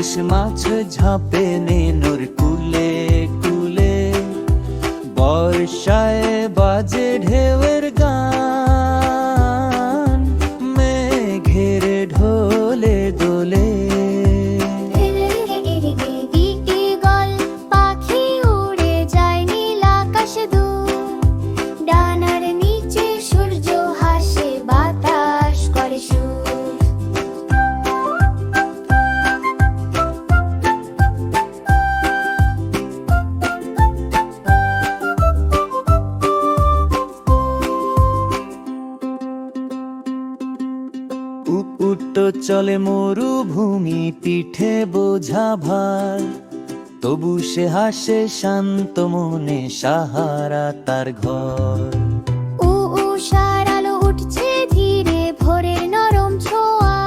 ইলিশ মাছ ঝাঁপে নেনুর কুলে কুলে। বর্ষায় বাজে ঢেউয়ের গান। উপুট চলে মরুভূমি পিঠে বোঝা ভার। তবু সে হাসে শান্ত মনে সাহারা তার ঘর। উ উ সারালো উঠছে ধীরে ভোরের নরম ছোঁয়া।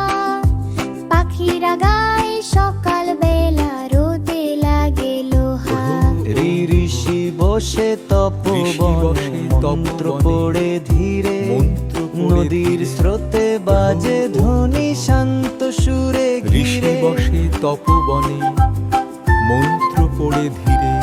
পাখিরা গায় সকাল বেলা রোদে লাগে লোহা। ঋষি বসে ঋষি বসে তপবনে। মন্ত্র পড়ে ধীরে। মন্ত্র নদীর স্রোতে বাজে ধ্বনি শান্ত সুরে ঘিরে। বসে তপবনে মন্ত্র পড়ে ধীরে।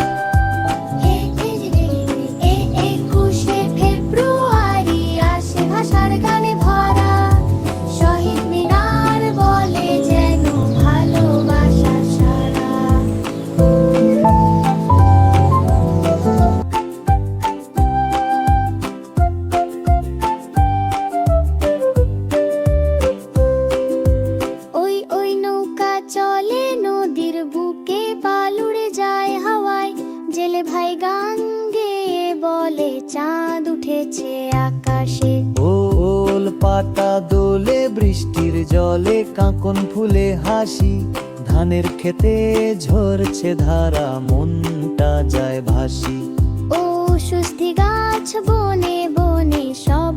বলে চাঁদ উঠেছে আকাশে। ওল পাতা দোলে বৃষ্টির জলে কাঁকন ফুলে হাসি। ধানের খেতে ঝরছে ধারা মনটা যায় ভাসি। ও সুস্থি গাছ বনে বনে প্রাণ